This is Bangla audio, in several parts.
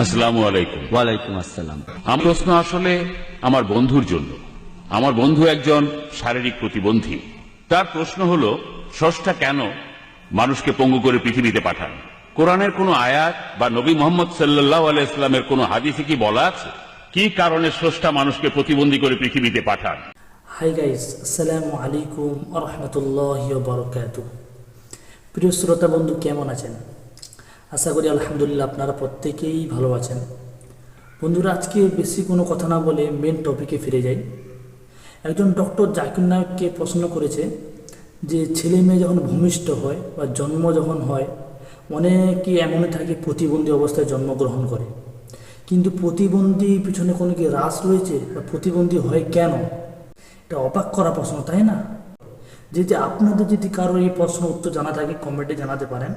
আসসালামু আলাইকুম। ওয়ালাইকুম আসসালাম। আমার প্রশ্ন আসলে আমার বন্ধুর জন্য। আমার বন্ধু একজন শারীরিক প্রতিবন্ধী। তার প্রশ্ন হলো ষষ্ঠা কেন মানুষকে পঙ্গু করে পৃথিবীতে পাঠান? কোরআনের কোনো আয়াত বা নবী মোহাম্মদ সাল্লাহ আলাইস্লামের কোনো হাদিসে কি বলা আছে? কি কারণে ষষ্ঠা মানুষকে প্রতিবন্ধী করে পৃথিবীতে পাঠান? হাই গাইস আসসালামু আলাইকুম রহমতুল্লাহ বরকাত প্রিয় শ্রোতা বন্ধু কেমন আছেন? আশা করি আলহামদুলিল্লাহ আপনারা প্রত্যেকেই ভালো আছেন। বন্ধুরা, আজকে বেশি কোনো কথা না বলে মেন টপিকে ফিরে যাই। একজন ডক্টর জাকির নায়ককে প্রশ্ন করেছে যে, ছেলে মেয়ে যখন ভূমিষ্ঠ হয় বা জন্ম যখন হয়, অনেকে এমনই থাকে প্রতিবন্ধী অবস্থায় জন্মগ্রহণ করে। কিন্তু প্রতিবন্ধী পিছনে কোনো কি হ্রাস রয়েছে বা প্রতিবন্ধী হয় কেন? এটা অবাক করা প্রশ্ন, তাই না? যদি আপনাদের যদি কারও এই প্রশ্ন উত্তর জানা থাকে কমেন্টে জানাতে পারেন।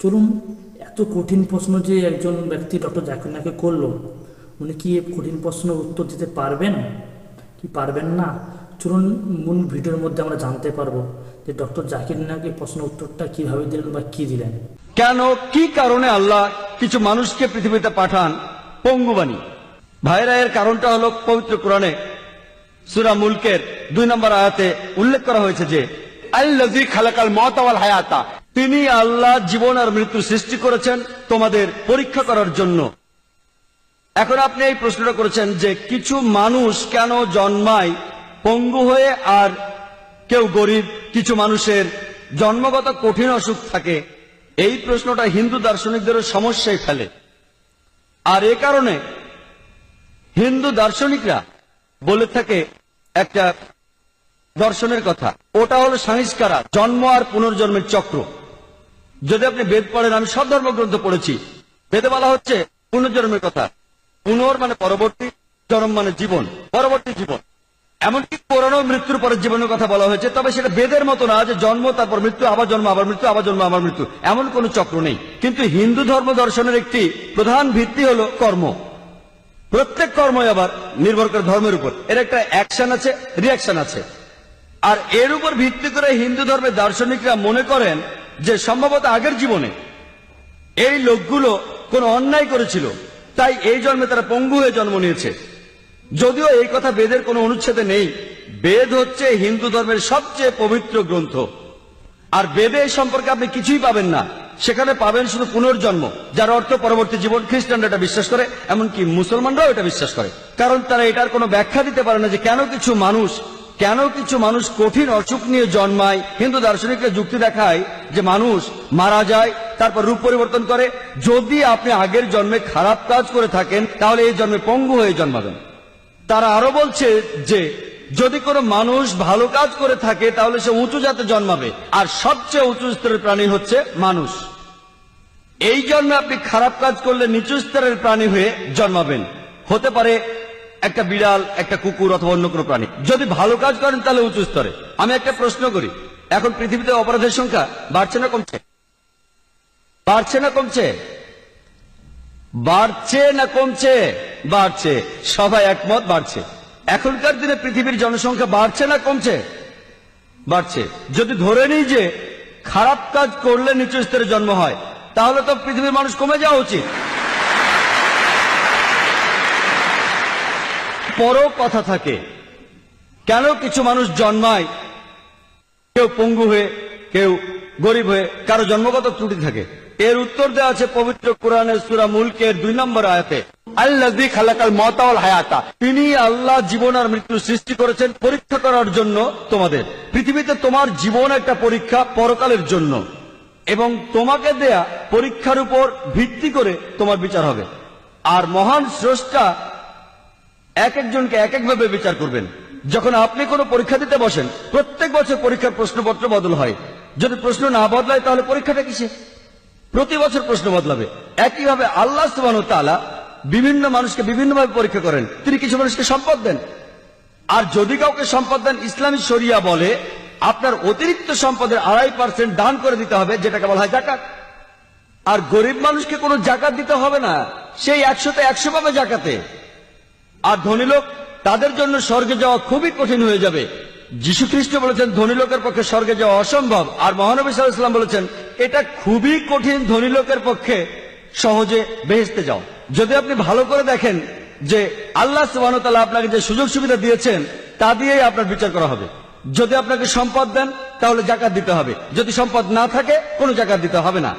চলুন, এত কঠিন প্রশ্ন যে একজন ব্যক্তি ডক্টর জাকির নাকে করল, উনি কি কঠিন প্রশ্নের উত্তর দিতে পারবেন? কি পারবেন না? চলুন মূল ভিডিওর মধ্যে আমরা জানতে পারব যে ডক্টর জাকির এই প্রশ্ন উত্তরটা কীভাবে দিলেন বা কি দিলেন। কেন, কি কারণে আল্লাহ কিছু মানুষকে পৃথিবীতে পাঠান পঙ্গুবাণী? ভাইরা, এর কারণটা হলো পবিত্র কোরআনে সুরা মুলকের দুই নম্বর আয়াতে উল্লেখ করা হয়েছে যে আল্লাজি খালাকাল মতাওয়াল হায়াতা। তিনি আল্লাহ জীবন আর মৃত্যু সৃষ্টি করেছেন তোমাদের পরীক্ষা করার জন্য। এখন আপনি এই প্রশ্নটা করেছেন যে কিছু মানুষ কেন জন্মায় পঙ্গু হয়ে আর কেউ গরিব, কিছু মানুষের জন্মগত কঠিন অসুখ থাকে, এই প্রশ্নটা হিন্দু দার্শনিকদেরও সমস্যায় ফেলে। আর এ কারণে হিন্দু দার্শনিকরা বলে থাকে একটা দর্শনের কথা, ওটা হলো সংস্কারা, জন্ম আর পুনর্জন্মের চক্র। যদি আপনি বেদ পড়েন, আমি সব ধর্মগ্রন্থ পড়েছি। বেদে বলা হচ্ছে, পুনর্জন্মের কথা। পুনর মানে পরবর্তী, জন্ম মানে জীবন, পরবর্তী জীবন। এমনকি পুরানো মৃত্যুর পরের জীবনের কথা বলা হয়েছে, তবে সেটা বেদের মতো না, যে জন্ম, তারপর মৃত্যু, আবার জন্ম, আবার মৃত্যু, আবার জন্ম, আবার মৃত্যু। এমন কোন চক্র নেই। কিন্তু হিন্দু ধর্ম দর্শনের একটি প্রধান ভিত্তি হলো কর্ম। প্রত্যেক কর্মই আবার নির্ভর করে ধর্মের উপর। এর একটা অ্যাকশন আছে রিয়াকশন আছে। আর এর উপর ভিত্তি করে হিন্দু ধর্মের দার্শনিকরা মনে করেন যে সম্ভবত আগের জীবনে এই লোকগুলো কোনো অন্যায় করেছিল, তাই এই জন্মে তারা পঙ্গু হয়ে জন্ম নিয়েছে। যদিও এই কথা বেদের কোনো অনুচ্ছেদে নেই, বেদ হচ্ছে হিন্দু ধর্মের সবচেয়ে পবিত্র গ্রন্থ। আর বেদে সম্পর্কে আপনি কিছুই পাবেন না। সেখানে পাবেন শুধু পুনর্জন্ম, যার অর্থ পরবর্তী জীবন খ্রিস্টানরা এটা বিশ্বাস করে, এমনকি মুসলমানরাও এটা বিশ্বাস করে। কারণ তারা এটার কোনো ব্যাখ্যা দিতে পারে না যে কেন কিছু মানুষ কেন কিছু মানুষ কঠিন অসুখ নিয়ে জন্মায়? হিন্দু দার্শনিকরা যুক্তি দেখায় যে মানুষ মারা যায়, তারপর রূপ পরিবর্তন করে। যদি আপনি আগের জন্মে খারাপ কাজ করে থাকেন, তাহলে এই জন্মে পঙ্গু হয়ে জন্মাবেন। তারা আরও বলছে যে, যদি কোনো মানুষ ভালো কাজ করে থাকে, তাহলে সে উঁচু জাতে জন্মাবে। আর সবচেয়ে উঁচু স্তরের প্রাণী হচ্ছে মানুষ। এই জন্মে আপনি খারাপ কাজ করলে নিচু স্তরের প্রাণী হয়ে জন্মাবেন। হতে পারে একটা বিড়াল, একটা কুকুর অথবা অন্য কোনো প্রাণী। যদি ভালো কাজ করেন, তাহলে উঁচু স্তরে। আমি একটা প্রশ্ন করি। এখন পৃথিবীতে অপরাধের সংখ্যা বাড়ছে না কমছে? বাড়ছে না কমছে? বাড়ছে না কমছে? বাড়ছে। সবাই একমত, বাড়ছে। এখনকার দিনে পৃথিবীর জনসংখ্যা বাড়ছে না কমছে? বাড়ছে। যদি ধরে নিই যে খারাপ কাজ করলে নিচু স্তরে জন্ম হয়, তাহলে তো পৃথিবীর মানুষ কমে যাওয়া উচিত। পরও কথা থাকে। কেন কিছু মানুষ জন্মায়, কেউ পঙ্গু হয়ে, কেউ গরিব হয়ে, কারও জন্মগত ত্রুটি থাকে। এর উত্তর দেওয়া আছে পবিত্র কোরআনের সুরা মুলকের দুই নম্বর আয়াতে। আল্লাহ খালাকাল মতাওয়াল হায়াতা। তিনি আল্লাহ জীবন আর মৃত্যু সৃষ্টি করেছেন পরীক্ষা করার জন্য তোমাদের। পৃথিবীতে তোমার জীবন একটা পরীক্ষা পরকালের জন্য। এবং তোমাকে দেয়া পরীক্ষার উপর ভিত্তি করে তোমার বিচার হবে। আর মহান স্রষ্টা এক একজনকে এক একভাবে বিচার করবেন। যখন আপনি কোনো পরীক্ষা দিতে বসেন, প্রত্যেক বছর পরীক্ষার প্রশ্নপত্র বদল হয়। যদি প্রশ্ন না বদলায়, তাহলে পরীক্ষাটা কিসে প্রতি বছর প্রশ্ন বদলাবে। একইভাবে আল্লাহ সুবাহ তালা বিভিন্ন মানুষকে বিভিন্নভাবে পরীক্ষা করেন। তিনি কিছু মানুষকে সম্পদ দেন। আর যদি কাউকে সম্পদ দেন, ইসলামী শরিয়া বলে, আপনার অতিরিক্ত সম্পদের আড়াই পার্সেন্ট দান করে দিতে হবে, যেটাকে বলা হয় জাকাত। আর গরিব মানুষকে কোনো জাকাত দিতে হবে না। সেই একশোতে একশো পাবে জাকাতে। আর ধনী লোক তাদের জন্য স্বর্গে যাওয়া খুবই কঠিন হয়ে যাবে। যীশু খ্রিস্ট বলেছেন, ধনী লোকের পক্ষে স্বর্গে যাওয়া অসম্ভব। আর মহানবী সাল্লাম বলেছেন, এটা খুবই কঠিন ধনী লোকের পক্ষে সহজে বেহেস্তে যাও। যদি আপনি ভালো করে দেখেন যে আল্লাহ সুবাহতাল্লাহ আপনাকে যে সুযোগ সুবিধা দিয়েছেন, তা দিয়েই আপনার বিচার করা হবে। যদি আপনাকে সম্পদ দেন, তাহলে জাকাত দিতে হবে। যদি সম্পদ না থাকে, কোনো জাকাত দিতে হবে না।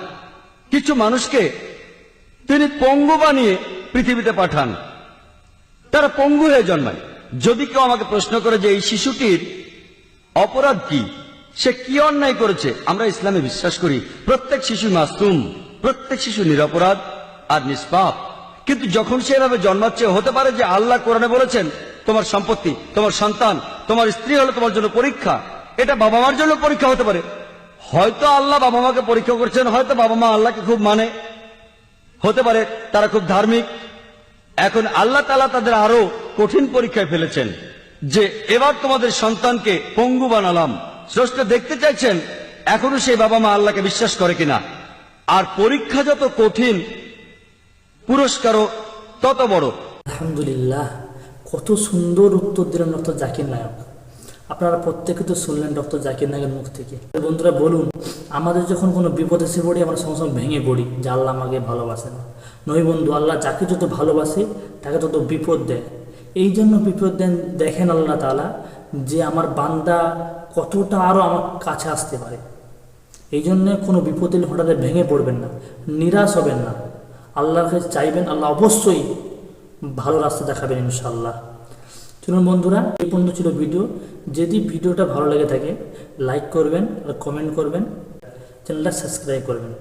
কিছু মানুষকে তিনি পঙ্গু বানিয়ে পৃথিবীতে পাঠান। তারা পঙ্গু হয়ে জন্মায়। যদি কেউ আমাকে প্রশ্ন করে যে এই শিশুটির অপরাধ কি, সে কি অন্যায় করেছে, আমরা ইসলামে বিশ্বাস করি, প্রত্যেক শিশু মাসুম প্রত্যেক শিশু নিরপরাধ আর নিষ্পাপ। কিন্তু যখন সে এভাবে জন্মাচ্ছে, হতে পারে যে আল্লাহ কোরআনে বলেছেন, তোমার সম্পত্তি, তোমার সন্তান, তোমার স্ত্রী হলো তোমার জন্য পরীক্ষা, এটা বাবা মার জন্য পরীক্ষা হতে পারে। হয়তো আল্লাহ বাবা মাকে পরীক্ষা করছেন, হয়তো বাবা মা আল্লাহকে খুব মানে। হতে পারে তারা খুব ধার্মিক এখন আল্লাহ তালা তাদের আরও কঠিন পরীক্ষায় ফেলেছেন যে এবার তোমাদের সন্তানকে পঙ্গু বানালাম। স্রষ্ট দেখতে চাইছেন, এখনও সেই বাবা মা আল্লাহকে বিশ্বাস করে কিনা। আর পরীক্ষা যত কঠিন, পুরস্কারও তত বড়। আলহামদুলিল্লাহ, কত সুন্দর উত্তর দিলেন ডক্টর জাকির নায়ক। আপনারা প্রত্যেকে তো শুনলেন ডক্টর জাকির নায়কের মুখ থেকে। বন্ধুরা, বলুন, আমাদের যখন কোনো বিপদ এসে পড়ি, আমরা সঙ্গে সঙ্গে ভেঙে পড়ি, যে আল্লাহ আমাকে ভালোবাসেন। নই বন্ধু, আল্লাহ যাকে যত ভালোবাসে, তাকে তত বিপদ দেয়। এই জন্য বিপদ দেন, দেখেন আল্লাহ তাআলা যে আমার বান্দা কতটা আরও আমার কাছে আসতে পারে। এই জন্য কোনো বিপদ এলে হঠাৎ ভেঙে পড়বেন না, নিরাশ হবেন না। আল্লাহর কাছে চাইবেন, আল্লাহ অবশ্যই ভালো রাস্তা দেখাবেন ইনশাল্লাহ চলুন বন্ধুরা, এই পর্যন্ত ছিল ভিডিও। যদি ভিডিওটা ভালো লেগে থাকে, লাইক করবেন আর কমেন্ট করবেন। চ্যানেলটা সাবস্ক্রাইব করবেন।